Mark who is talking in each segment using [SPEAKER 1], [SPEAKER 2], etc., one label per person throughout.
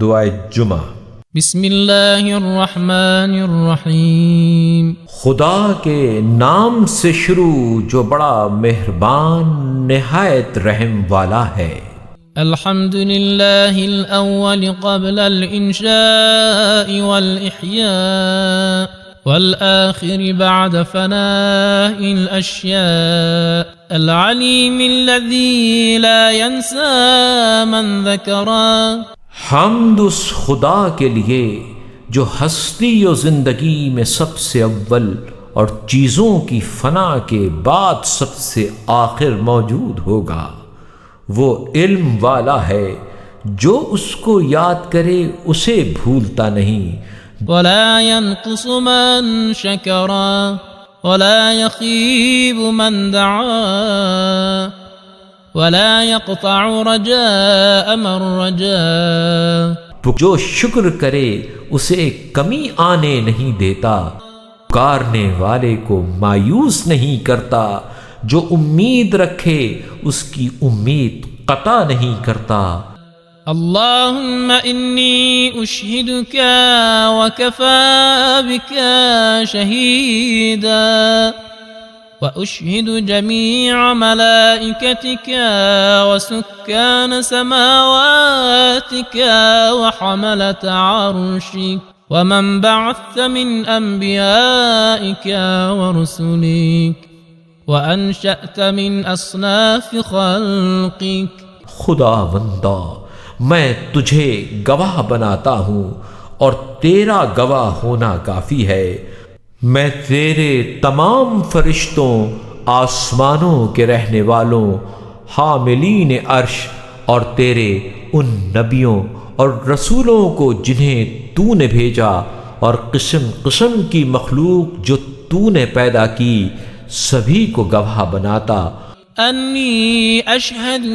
[SPEAKER 1] دعائے جمعہ
[SPEAKER 2] بسم اللہ الرحمن الرحیم
[SPEAKER 1] خدا کے نام سے شروع جو بڑا مہربان نہایت رحم والا ہے۔
[SPEAKER 2] الحمد لله الأول قبل الإنشاء والإحياء والآخر بعد فناء الأشياء. العليم الذي لا ينسى من ذكرا.
[SPEAKER 1] حمد اس خدا کے لیے جو ہستی و زندگی میں سب سے اول اور چیزوں کی فنا کے بعد سب سے آخر موجود ہوگا۔ وہ علم والا ہے، جو اس کو یاد کرے اسے بھولتا نہیں۔
[SPEAKER 2] ولا ينقص من شكرا، ولا يخيب من دعا۔ ولا يقطع رجاء من رجا
[SPEAKER 1] جو شکر کرے اسے کمی آنے نہیں دیتا کارنے والے کو مایوس نہیں کرتا جو امید رکھے اس کی امید قطع نہیں کرتا۔
[SPEAKER 2] اللهم إني أشهدك وكفى بك شهيدا وأشهد جميع ملائكتك وسكان سماواتك وحملة عرشك ومن بعثت من أنبيائك ورسلك وأنشأت من أصناف خلقك.
[SPEAKER 1] خداوندا میں تجھے گواہ بناتا ہوں اور تیرا گواہ ہونا کافی ہے۔ میں تیرے تمام فرشتوں، آسمانوں کے رہنے والوں، حاملین عرش اور تیرے ان نبیوں اور رسولوں کو جنہیں تو نے بھیجا اور قسم قسم کی مخلوق جو تو نے پیدا کی، سبھی کو گواہ بناتا۔
[SPEAKER 2] أني أشهد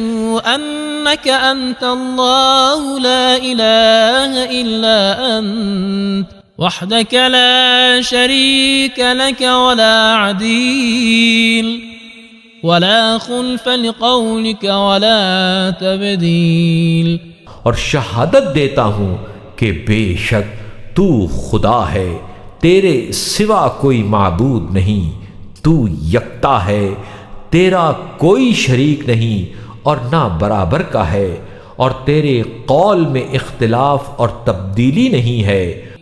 [SPEAKER 2] أنك أنت الله لا إله إلا أنت وحدك لا شريك لك ولا عديل، ولا خلف لقولك ولا تبديل.
[SPEAKER 1] اور شہادت دیتا ہوں کہ بے شک تو خدا ہے، تیرے سوا کوئی معبود نہیں، تو یکتا ہے، تیرا کوئی شریک نہیں اور نہ برابر کا ہے، اور تیرے قول میں اختلاف اور تبدیلی نہیں ہے۔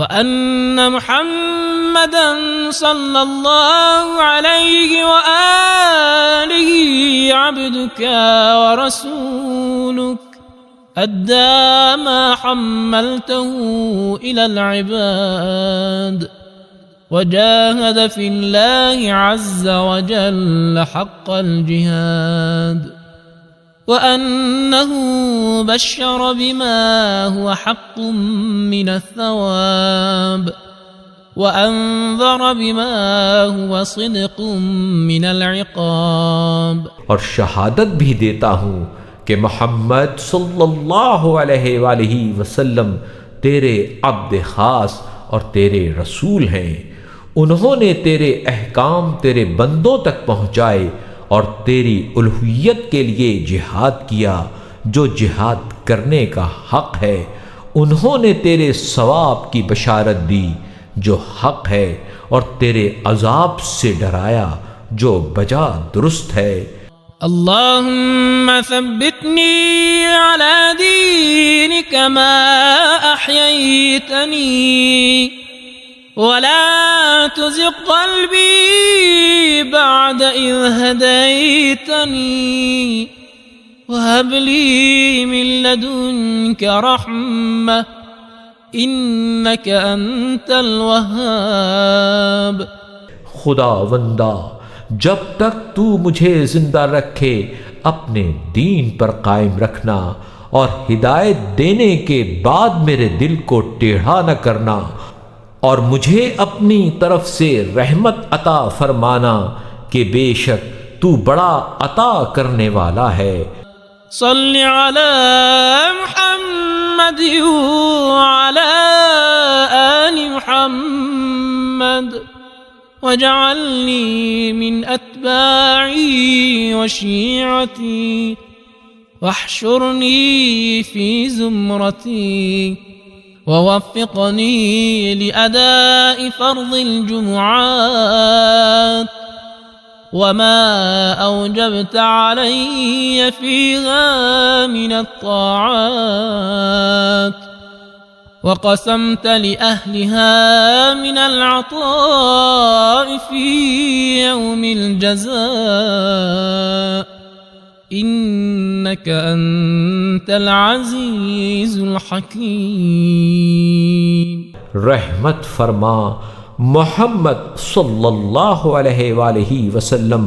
[SPEAKER 2] وأن محمدا صلى الله عليه وآله عبدك ورسولك أدى ما حملته إلى العباد وجاهد في الله عز وجل حق الجهاد وأنه بشر بما هو حق من الثواب وأنذر بما هو صدق من العقاب
[SPEAKER 1] اور شہادت بھی دیتا ہوں کہ محمد صلی اللہ علیہ وآلہ وسلم تیرے عبد خاص اور تیرے رسول ہیں۔ انہوں نے تیرے احکام تیرے بندوں تک پہنچائے اور تیری الوحیت کے لیے جہاد کیا، جو جہاد کرنے کا حق ہے، انہوں نے تیرے ثواب کی بشارت دی، جو حق ہے، اور تیرے عذاب سے ڈرایا، جو بجا درست ہے۔
[SPEAKER 2] اللهم ثبتني على دينك ما أحييتني ولا تزغ قلبي بعد إذ هديتني وهب لي من لدنك رحمة إنك أنت الوهاب.
[SPEAKER 1] خدا وندہ جب تک تو مجھے زندہ رکھے، اپنے دین پر قائم رکھنا اور ہدایت دینے کے بعد میرے دل کو ٹیڑھا نہ کرنا اور مجھے اپنی طرف سے رحمت عطا فرمانا کہ بے شک تو بڑا عطا کرنے والا ہے۔
[SPEAKER 2] صل على محمد وعلى آل محمد واجعلني من أتباعي وشيعتي واحشرني في زمرتي ووفقني لأداء فرض الجمعات وما أوجبت علي فيها من الطاعات وقسمت لأهلها من العطاء في يوم الجزاء إنك أنت العزيز الحكيم.
[SPEAKER 1] رحمت فرما محمد صلی اللہ علیہ وآلہ وسلم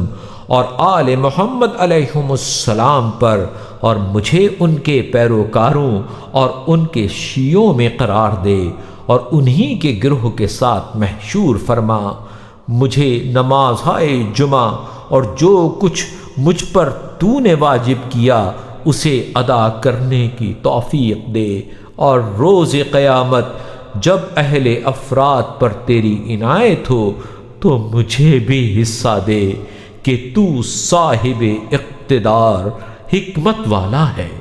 [SPEAKER 1] اور آل محمد علیہم السلام پر اور مجھے ان کے پیروکاروں اور ان کے شیعوں میں قرار دے اور انہی کے گروہ کے ساتھ محشور فرما، مجھے نماز جمعہ اور جو کچھ مجھ پر تو نے واجب کیا، اسے ادا کرنے کی توفیق دے۔ اور روز قیامت جب اہل افراد پر تیری عنایت ہو، تو مجھے بھی حصہ دے کہ تو صاحب اقتدار، حکمت والا ہے۔